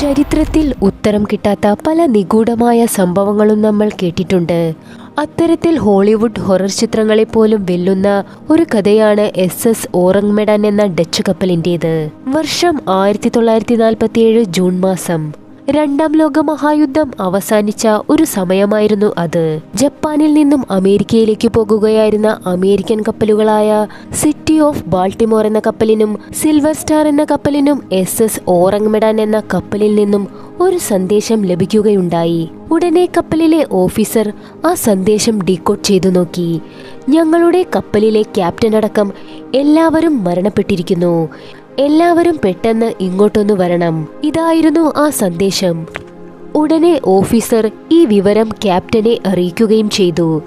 ചരിത്രത്തിൽ ഉത്തരം കിട്ടാത്ത പല നിഗൂഢമായ സംഭവങ്ങളും നമ്മൾ കേട്ടിട്ടുണ്ട്. അത്തരത്തിൽ ഹോളിവുഡ് ഹൊറർ ചിത്രങ്ങളെ പോലും വെല്ലുന്ന ഒരു കഥയാണ് എസ് എസ് ഓറങ്മെഡൻ എന്ന ഡച്ച് കപ്പലിന്റേത്. വർഷം ആയിരത്തി തൊള്ളായിരത്തി നാൽപ്പത്തിയേഴ് ജൂൺ മാസം രണ്ടാം ലോക മഹായുദ്ധം അവസാനിച്ച ഒരു സമയമായിരുന്നു അത്. ജപ്പാനിൽ നിന്നും അമേരിക്കയിലേക്ക് പോകുകയായിരുന്ന അമേരിക്കൻ കപ്പലുകളായ സിറ്റി ഓഫ് ബാൾട്ടിമോർ എന്ന കപ്പലിനും സിൽവർ സ്റ്റാർ എന്ന കപ്പലിനും എസ് എസ് ഓറങ്മെഡാൻ എന്ന കപ്പലിൽ നിന്നും ഒരു സന്ദേശം ലഭിക്കുകയുണ്ടായി. ഉടനെ കപ്പലിലെ ഓഫീസർ ആ സന്ദേശം ഡീകോഡ് ചെയ്തു നോക്കി. ഞങ്ങളുടെ കപ്പലിലെ ക്യാപ്റ്റൻ അടക്കം എല്ലാവരും മരണപ്പെട്ടിരിക്കുന്നു. എല്ലാവരും പെട്ടെന്ന് ഇങ്ങോട്ടൊന്ന് വരണം. ഇതായിരുന്നു ആ സന്ദേശം. ഉടനെ ഓഫീസർ ഈ വിവരം ക്യാപ്റ്റനെ അറിയിക്കുകയും ചെയ്തു.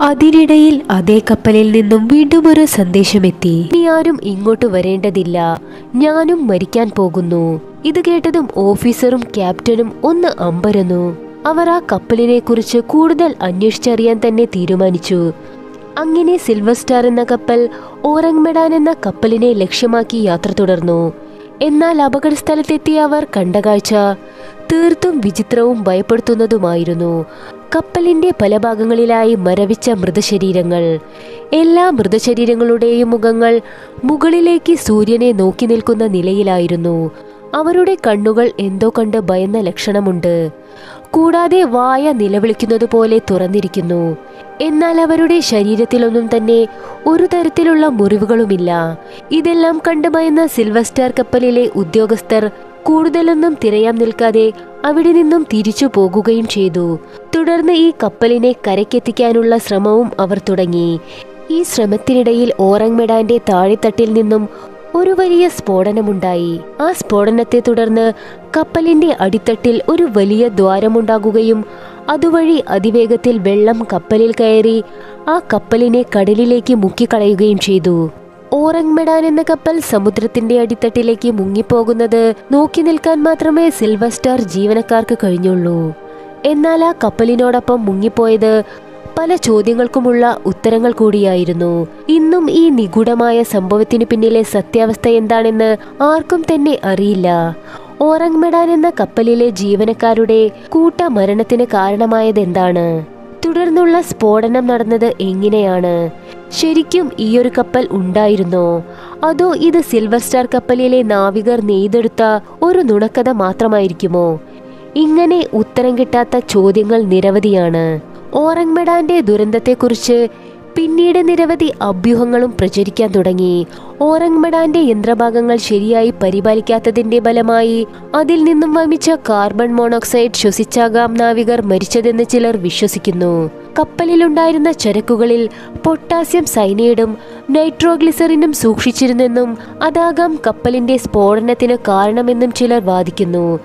അതിനിടയിൽ അതേ കപ്പലിൽ നിന്നും വീണ്ടും ഒരു സന്ദേശമെത്തി. ഇനി ആരും ഇങ്ങോട്ട് വരേണ്ടതില്ല. ഞാനും മരിക്കാൻ പോകുന്നു. ഇത് കേട്ടതും ഓഫീസറും ക്യാപ്റ്റനും ഒന്ന് അമ്പരന്നു. അവർ ആ കപ്പലിനെ കുറിച്ച് കൂടുതൽ അന്വേഷിച്ചറിയാൻ തന്നെ തീരുമാനിച്ചു. അങ്ങനെ സിൽവർ സ്റ്റാർ എന്ന കപ്പൽ ഓറങ്മെഡാൻ എന്ന കപ്പലിനെ ലക്ഷ്യമാക്കി യാത്ര തുടർന്നു. എന്നാൽ അപകട സ്ഥലത്തെത്തിയ അവർ കണ്ട കാഴ്ച തീർത്തും വിചിത്രവും ഭയപ്പെടുത്തുന്നതുമായിരുന്നു. കപ്പലിന്റെ പല ഭാഗങ്ങളിലായി മരവിച്ച മൃതശരീരങ്ങൾ. എല്ലാ മൃതശരീരങ്ങളുടെയും മുഖങ്ങൾ മുകളിലേക്ക് സൂര്യനെ നോക്കി നിൽക്കുന്ന നിലയിലായിരുന്നു. അവരുടെ കണ്ണുകൾ എന്തോ കണ്ട് ഭയന്ന ലക്ഷണമുണ്ട്. കൂടാതെ വായ നിലവിളിക്കുന്നത് പോലെ തുറന്നിരിക്കുന്നു. എന്നാൽ അവരുടെ ശരീരത്തിലൊന്നും തന്നെ ഒരു തരത്തിലുള്ള മുറിവുകളുമില്ല. ഇതെല്ലാം കണ്ടു ഭയന്ന സിൽവർ സ്റ്റാർ കപ്പലിലെ ഉദ്യോഗസ്ഥർ കൂടുതലൊന്നും തിരയാൻ നിൽക്കാതെ അവിടെ നിന്നും തിരിച്ചു പോകുകയും ചെയ്തു. തുടർന്ന് ഈ കപ്പലിനെ കരയ്ക്കെത്തിക്കാനുള്ള ശ്രമവും അവർ തുടങ്ങി. ഈ ശ്രമത്തിനിടയിൽ ഓറങ് മെഡാന്റെ താഴെത്തട്ടിൽ നിന്നും ഒരു വലിയ സ്ഫോടനമുണ്ടായി. ആ സ്ഫോടനത്തെ തുടർന്ന് കപ്പലിന്റെ അടിത്തട്ടിൽ ഒരു വലിയ ദ്വാരമുണ്ടാകുകയും അതുവഴി അതിവേഗത്തിൽ വെള്ളം കപ്പലിൽ കയറി ആ കപ്പലിനെ കടലിലേക്ക് മുക്കിക്കളയുകയും ചെയ്തു. ഓറങ്മെഡാൻ എന്ന കപ്പൽ സമുദ്രത്തിന്റെ അടിത്തട്ടിലേക്ക് മുങ്ങിപ്പോകുന്നത് നോക്കി നിൽക്കാൻ മാത്രമേ സിൽവർ സ്റ്റാർ ജീവനക്കാർക്ക് കഴിഞ്ഞുള്ളൂ. എന്നാൽ ആ കപ്പലിനോടൊപ്പം മുങ്ങിപ്പോയത് പല ചോദ്യങ്ങൾക്കുമുള്ള ഉത്തരങ്ങൾ കൂടിയായിരുന്നു. ഇന്നും ഈ നിഗൂഢമായ സംഭവത്തിനു പിന്നിലെ സത്യാവസ്ഥ എന്താണെന്ന് ആർക്കും തന്നെ അറിയില്ല. ഓറങ്മെഡാൻ എന്ന കപ്പലിലെ ജീവനക്കാരുടെ കൂട്ട മരണത്തിന് കാരണമായത് എന്താണ് തുടർന്നുള്ള സ്ഫോടനം നടന്നത് എങ്ങനെയാണ്? ശരിക്കും ഈയൊരു കപ്പൽ ഉണ്ടായിരുന്നോ? അതോ ഇത് സിൽവർ സ്റ്റാർ കപ്പലിലെ നാവികർ നെയ്തെടുത്ത ഒരു നുണക്കഥ മാത്രമായിരിക്കുമോ? ഇങ്ങനെ ഉത്തരം കിട്ടാത്ത ചോദ്യങ്ങൾ നിരവധിയാണ്. ഓറങ്മെഡാന്റെ ദുരന്തത്തെക്കുറിച്ച് പിന്നീട് നിരവധി അഭ്യൂഹങ്ങളും പ്രചരിക്കാൻ തുടങ്ങി. ഓറങ്മെഡാന്റെ യന്ത്രഭാഗങ്ങൾ ശരിയായി പരിപാലിക്കാത്തതിന്റെ ഫലമായി അതിൽ നിന്നും വമിച്ച കാർബൺ മോണോക്സൈഡ് ശ്വസിച്ചാകാം നാവികർ മരിച്ചതെന്ന് ചിലർ വിശ്വസിക്കുന്നു. കപ്പലിലുണ്ടായിരുന്ന ചരക്കുകളിൽ പൊട്ടാസ്യം സൈനൈഡും നൈട്രോഗ്ലിസറിനും സൂക്ഷിച്ചിരുന്നെന്നും അതാകാം കപ്പലിന്റെ സ്ഫോടനത്തിന് കാരണമെന്നും ചിലർ വാദിക്കുന്നു.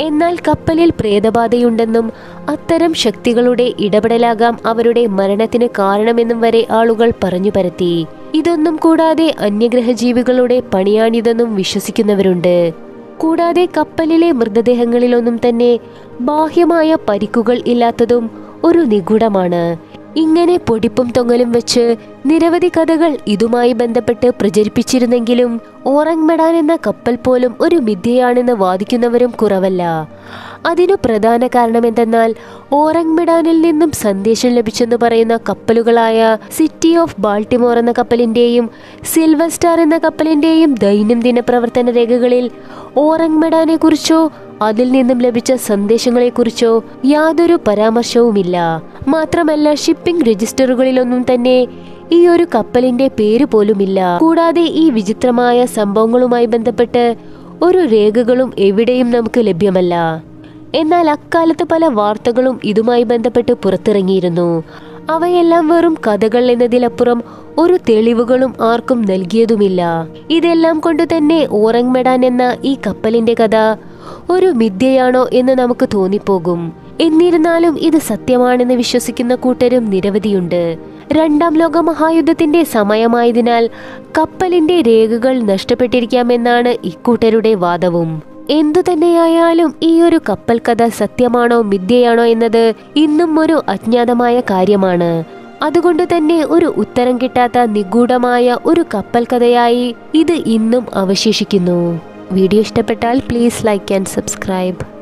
എന്നാൽ കപ്പലിൽ പ്രേതബാധയുണ്ടെന്നും അത്തരം ശക്തികളുടെ ഇടപെടലാകാം അവരുടെ മരണത്തിന് കാരണമെന്നും വരെ ആളുകൾ പറഞ്ഞു പരത്തി. ഇതൊന്നും കൂടാതെ അന്യഗ്രഹജീവികളുടെ പണിയാണിതെന്നും വിശ്വസിക്കുന്നവരുണ്ട്. കൂടാതെ കപ്പലിലെ മൃതദേഹങ്ങളിലൊന്നും തന്നെ ബാഹ്യമായ പരിക്കുകൾ ഇല്ലാത്തതും ഒരു നിഗൂഢമാണ്. ഇങ്ങനെ പൊടിപ്പും തൊങ്ങലും വെച്ച് നിരവധി കഥകൾ ഇതുമായി ബന്ധപ്പെട്ട് പ്രചരിപ്പിച്ചിരുന്നെങ്കിലും ഓറങ്മെഡാൻ എന്ന കപ്പൽ പോലും ഒരു മിഥ്യയാണെന്ന് വാദിക്കുന്നവരും കുറവല്ല. അതിനു പ്രധാന കാരണമെന്തെന്നാൽ ഓറങ്മെഡാനിൽ നിന്നും സന്ദേശം ലഭിച്ചെന്ന് പറയുന്ന കപ്പലുകളായ സിറ്റി ഓഫ് ബാൾട്ടിമോർ എന്ന കപ്പലിന്റെയും സിൽവർ സ്റ്റാർ എന്ന കപ്പലിന്റെയും ദൈനംദിന പ്രവർത്തന രേഖകളിൽ ഓറങ്മെഡാനെ കുറിച്ചോ അതിൽ നിന്നും ലഭിച്ച സന്ദേശങ്ങളെക്കുറിച്ചോ യാതൊരു പരാമർശവുമില്ല. മാത്രമല്ല ഷിപ്പിംഗ് രജിസ്റ്ററുകളിലൊന്നും തന്നെ ഈ ഒരു കപ്പലിന്റെ പേര് പോലുമില്ല. കൂടാതെ ഈ വിചിത്രമായ സംഭവങ്ങളുമായി ബന്ധപ്പെട്ട് ഒരു രേഖകളും എവിടെയും നമുക്ക് ലഭ്യമല്ല. എന്നാൽ അക്കാലത്ത് പല വാർത്തകളും ഇതുമായി ബന്ധപ്പെട്ട് പുറത്തിറങ്ങിയിരുന്നു. അവയെല്ലാം വെറും കഥകൾ എന്നതിലപ്പുറം ഒരു തെളിവുകളും ആർക്കും നൽകിയതുമില്ല. ഇതെല്ലാം കൊണ്ട് തന്നെ ഓറങ്മെഡാൻ എന്ന ഈ കപ്പലിന്റെ കഥ ഒരു മിഥ്യയാണോ എന്ന് നമുക്ക് തോന്നിപ്പോകും. എന്നിരുന്നാലും ഇത് സത്യമാണെന്ന് വിശ്വസിക്കുന്ന കൂട്ടരും നിരവധിയുണ്ട്. രണ്ടാം ലോക മഹായുദ്ധത്തിന്റെ സമയമായതിനാൽ കപ്പലിന്റെ രേഖകൾ നഷ്ടപ്പെട്ടിരിക്കാമെന്നാണ് ഇക്കൂട്ടരുടെ വാദവും. എന്തു തന്നെയായാലും ഈ ഒരു കപ്പൽ കഥ സത്യമാണോ മിഥ്യയാണോ എന്നത് ഇന്നും ഒരു അജ്ഞാതമായ കാര്യമാണ്. അതുകൊണ്ട് തന്നെ ഒരു ഉത്തരം കിട്ടാത്ത നിഗൂഢമായ ഒരു കപ്പൽ കഥയായി ഇത് ഇന്നും അവശേഷിക്കുന്നു. വീഡിയോ ഇഷ്ടപ്പെട്ടാൽ പ്ലീസ് ലൈക്ക് ആൻഡ് സബ്സ്ക്രൈബ്.